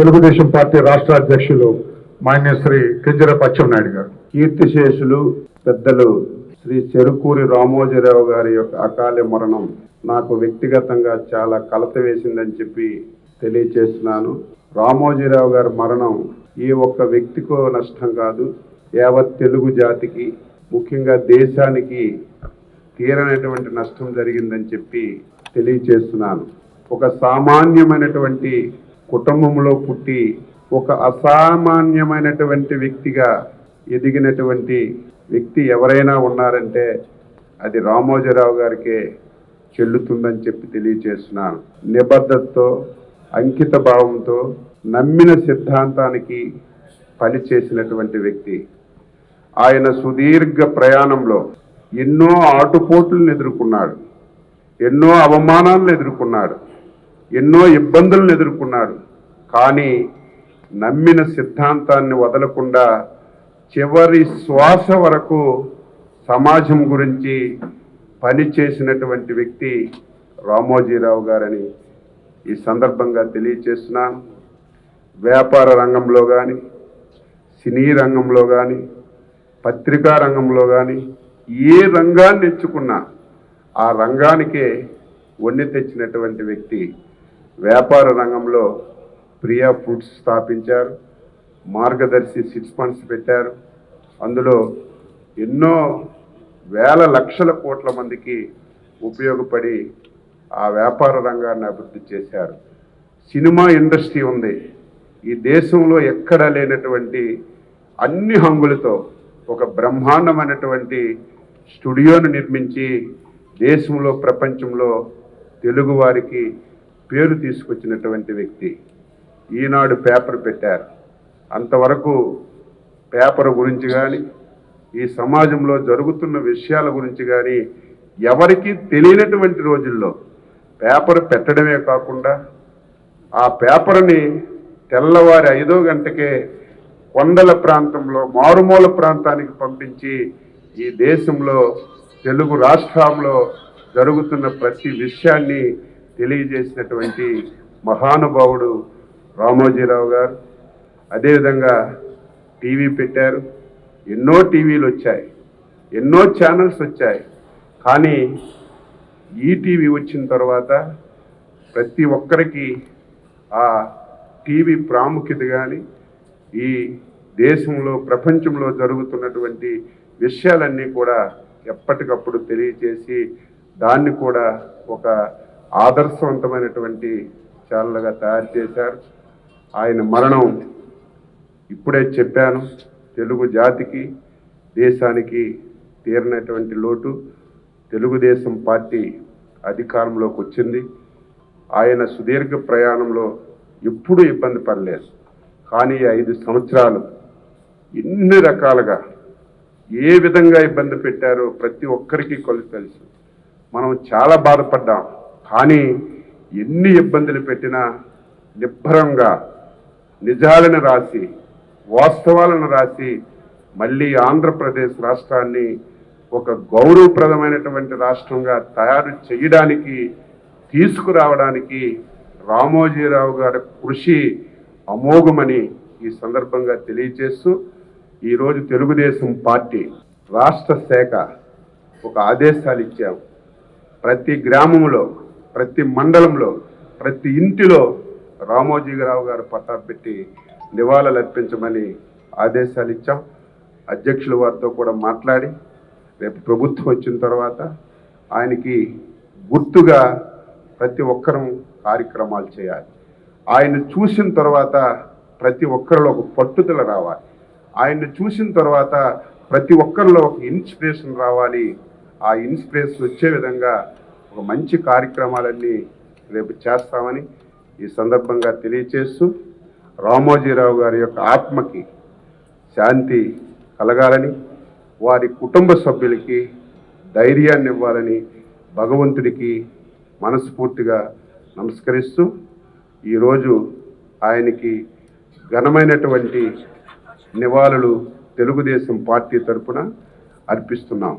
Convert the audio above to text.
Telugu Desam party రాష్ట్ర అధ్యక్షులు మాన్య శ్రీ కింజరపు అచ్చెన్నాయుడు గారు. కీర్తిశేషులు పెద్దలు శ్రీ చెరుకూరి రామోజీరావు గారి యొక్క అకాల మరణం నాకు వ్యక్తిగతంగా చాలా కలత వేసిందని చెప్పి తెలియచేస్తున్నాను. రామోజీరావు గారి మరణం ఈ ఒక్క వ్యక్తికో నష్టం కాదు యావత్ తెలుగు జాతికి ముఖ్యంగా దేశానికి తీరనటువంటి నష్టం జరిగిందని చెప్పి తెలియచేస్తున్నాను. ఒక సామాన్యమైనటువంటి కుటుంబంలో పుట్టి ఒక అసామాన్యమైనటువంటి వ్యక్తిగా ఎదిగినటువంటి వ్యక్తి ఎవరైనా ఉన్నారంటే అది రామోజీరావు గారికే చెల్లుతుందని చెప్పి తెలియచేస్తున్నాను. నిబద్ధతతో అంకిత భావంతో నమ్మిన సిద్ధాంతానికి పనిచేసినటువంటి వ్యక్తి. ఆయన సుదీర్ఘ ప్రయాణంలో ఎన్నో ఆటుపోట్లను ఎదుర్కొన్నాడు. ఎన్నో అవమానాలను ఎదుర్కొన్నాడు. ఎన్నో ఇబ్బందులను ఎదుర్కొన్నాడు కానీ నమ్మిన సిద్ధాంతాన్ని వదలకుండా చివరి శ్వాస వరకు సమాజం గురించి పనిచేసినటువంటి వ్యక్తి రామోజీరావు గారని ఈ సందర్భంగా తెలియచేస్తున్నాను వ్యాపార రంగంలో కానీ సినీ రంగంలో కానీ పత్రికా రంగంలో కానీ ఏ రంగాన్ని ఎంచుకున్నా ఆ రంగానికే వన్నె తెచ్చినటువంటి వ్యక్తి వ్యాపార రంగంలో ప్రియా ఫుడ్స్ స్థాపించారు మార్గదర్శి సిట్స్ ఫండ్స్ పెట్టారు. అందులో ఎన్నో వేల లక్షల కోట్ల మందికి ఉపయోగపడి ఆ వ్యాపార రంగాన్ని అభివృద్ధి చేశారు. సినిమా ఇండస్ట్రీ ఉంది. ఈ దేశంలో ఎక్కడా లేనటువంటి అన్ని హంగులతో ఒక బ్రహ్మాండమైనటువంటి స్టూడియోను నిర్మించి దేశంలో ప్రపంచంలో తెలుగువారికి పేరు తీసుకొచ్చినటువంటి వ్యక్తి ఈనాడు పేపర్ పెట్టారు. అంతవరకు పేపర్ గురించి కానీ ఈ సమాజంలో జరుగుతున్న విషయాల గురించి కానీ ఎవరికీ తెలియనటువంటి రోజుల్లో పేపర్ పెట్టడమే కాకుండా ఆ పేపర్ని తెల్లవారి ఐదో గంటకే కొండల ప్రాంతంలో మారుమూల ప్రాంతానికి పంపించి ఈ దేశంలో తెలుగు రాష్ట్రంలో జరుగుతున్న ప్రతి విషయాన్ని తెలియజేసినటువంటి మహానుభావుడు రామోజీరావు గారు. అదేవిధంగా టీవీ పెట్టారు. ఎన్నో టీవీలు వచ్చాయి. ఎన్నో ఛానల్స్ వచ్చాయి. కానీ ఈటీవీ వచ్చిన తర్వాత ప్రతి ఒక్కరికి ఆ టీవీ ప్రాముఖ్యత కానీ ఈ దేశంలో ప్రపంచంలో జరుగుతున్నటువంటి విషయాలన్నీ కూడా ఎప్పటికప్పుడు తెలియచేసి దాన్ని కూడా ఒక ఆదర్శవంతమైనటువంటి ఛానల్గా తయారు చేశారు. ఆయన మరణం ఇప్పుడే చెప్పాను. తెలుగు జాతికి దేశానికి తీరినటువంటి లోటు తెలుగుదేశం పార్టీ అధికారంలోకి వచ్చింది. ఆయన సుదీర్ఘ ప్రయాణంలో ఎప్పుడూ ఇబ్బంది పడలేదు. కానీ ఐదు సంవత్సరాలు ఎన్ని రకాలుగా ఏ విధంగా ఇబ్బంది పెట్టారో ప్రతి ఒక్కరికి కొలు తెలుసు మనం చాలా బాధపడ్డాం. కానీ ఎన్ని ఇబ్బందులు పెట్టినా నిబ్బరంగా నిజాలను రాసి వాస్తవాలను రాసి మళ్ళీ ఆంధ్రప్రదేశ్ రాష్ట్రాన్ని ఒక గౌరవప్రదమైనటువంటి రాష్ట్రంగా తయారు చేయడానికి తీసుకురావడానికి రామోజీరావు గారి కృషి అమోఘమని ఈ సందర్భంగా తెలియజేస్తూ ఈరోజు తెలుగుదేశం పార్టీ రాష్ట్ర శాఖ ఒక ఆదేశాలు ఇచ్చాం. ప్రతి గ్రామంలో ప్రతి మండలంలో ప్రతి ఇంటిలో రామోజీరావు గారు పట్టా పెట్టి నివాళులు అర్పించమని ఆదేశాలు ఇచ్చాం. అధ్యక్షుల వారితో కూడా మాట్లాడి రేపు ప్రభుత్వం వచ్చిన తర్వాత ఆయనకి గుర్తుగా ప్రతి ఒక్కరం కార్యక్రమాలు చేయాలి. ఆయన చూసిన తర్వాత ప్రతి ఒక్కరిలో ఒక పట్టుదల రావాలి. ఆయన్ని చూసిన తర్వాత ప్రతి ఒక్కరిలో ఒక ఇన్స్పిరేషన్ రావాలి. ఆ ఇన్స్పిరేషన్ వచ్చే విధంగా ఒక మంచి కార్యక్రమాలన్నీ రేపు చేస్తామని ఈ సందర్భంగా తెలియచేస్తూ రామోజీరావు గారి యొక్క ఆత్మకి శాంతి కలగాలని వారి కుటుంబ సభ్యులకి ధైర్యాన్ని ఇవ్వాలని భగవంతుడికి మనస్ఫూర్తిగా నమస్కరిస్తూ ఈరోజు ఆయనకి ఘనమైనటువంటి నివాళులు తెలుగుదేశం పార్టీ తరఫున అర్పిస్తున్నాం.